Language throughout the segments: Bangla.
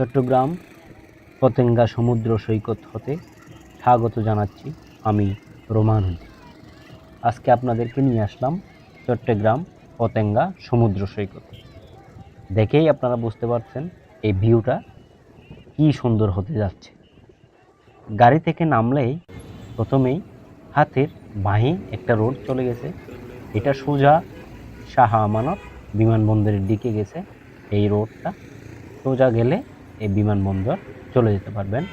চট্টগ্রাম পতেঙ্গা সমুদ্র সৈকত হতে স্বাগত জানাচ্ছি আমি রোমান আজকে আপনাদেরকে নিয়ে আসলাম চট্টগ্রাম পতেঙ্গা সমুদ্র সৈকত। দেখেই আপনারা বুঝতে পারছেন এই ভিউটা কী সুন্দর হতে যাচ্ছে। গাড়ি থেকে নামলেই প্রথমেই হাতের বাঁয়ে একটা রোড চলে গেছে। এটা সোজা শাহ আমানত বিমানবন্দরের দিকে গেছে। এই রোডটা সোজা গেলে এই বিমানবন্দর চলে যেতে পারবেন।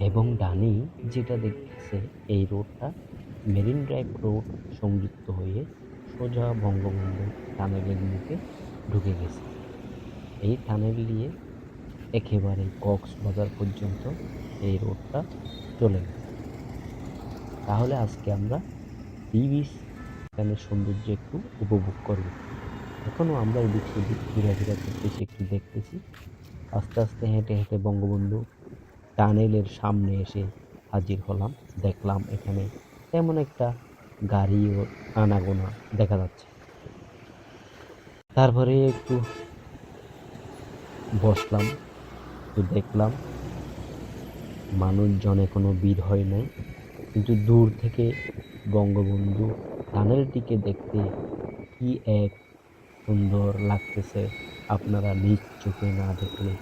এবং ডানি যেটা দেখতেছে, এই রোডটা মেরিন ড্রাইভ রোড সংযুক্ত হয়ে সোজা বঙ্গবন্ধু টানেলের মুখে ঢুকে গেছে। এই টানেল দিয়ে একেবারে কক্সবাজার পর্যন্ত এই রোডটা চলে গেছে তাহলে আজকে আমরা বিচ এখানে সৌন্দর্য একটু উপভোগ করব। এখনও আমরা এদিক সেদিক ঘোরাফেরা করতেছি একটু দেখতেছি আস্তে আস্তে হেঁটে হেঁটে বঙ্গবন্ধু টানেলের সামনে এসে হাজির হলাম। দেখলাম এখানে তেমন একটা গাড়িও আনাগোনা দেখা যাচ্ছে। তারপরে একটু বসলাম, একটু দেখলাম, মানুষজনে কোনো ভিড় হয় নাই। কিন্তু দূর থেকে বঙ্গবন্ধু টানেলটিকে দেখতে কি এক সুন্দর লাগতেছে, আপনারা নিজ চোখে না দেখলে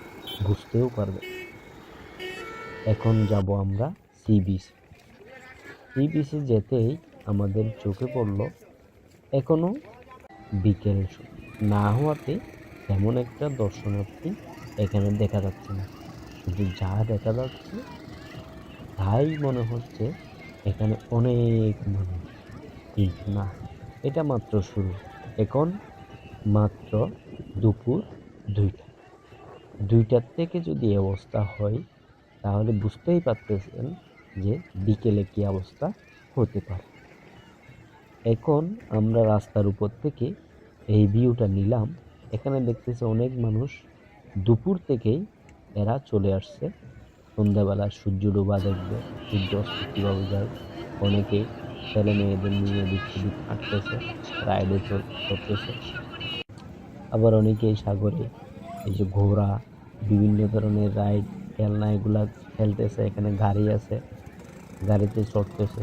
বুঝতেও পারবেন। এখন যাব আমরা সি বিচ। সি বিচে যেতেই আমাদের চোখে পড়ল এখনও বিকেল না হওয়াতে তেমন একটা দর্শনার্থী এখানে দেখা যাচ্ছে না। শুধু যা দেখা যাচ্ছে, তাই মনে হচ্ছে এখানে অনেক মানুষ। কিন্তু না, এটা মাত্র শুরু। এখন মাত্র দুপুর দুইটা। দুইটার থেকে যদি অবস্থা হয়, তাহলে বুঝতেই পারতেছেন যে বিকেলে কী অবস্থা হতে পারে। এখন আমরা রাস্তার উপর থেকে এই ভিউটা নিলাম। এখানে দেখতেছি অনেক মানুষ দুপুর থেকেই এরা চলে আসছে। সন্ধ্যাবেলা সূর্য ডোবা দেখবে, সূর্য অস্ত যায় অনেকে ছেলে মেয়েদের নিয়ে দিক সেদিক হাঁটতেছে রাইডে চলতেছে। আবার অনেকে সাগরে, এই যে ঘোড়া, বিভিন্ন ধরনের রাইড, খেলনা এগুলা খেলতেছে, এখানে গাড়ি আছে, গাড়িতে চড়তেছে।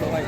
সবাই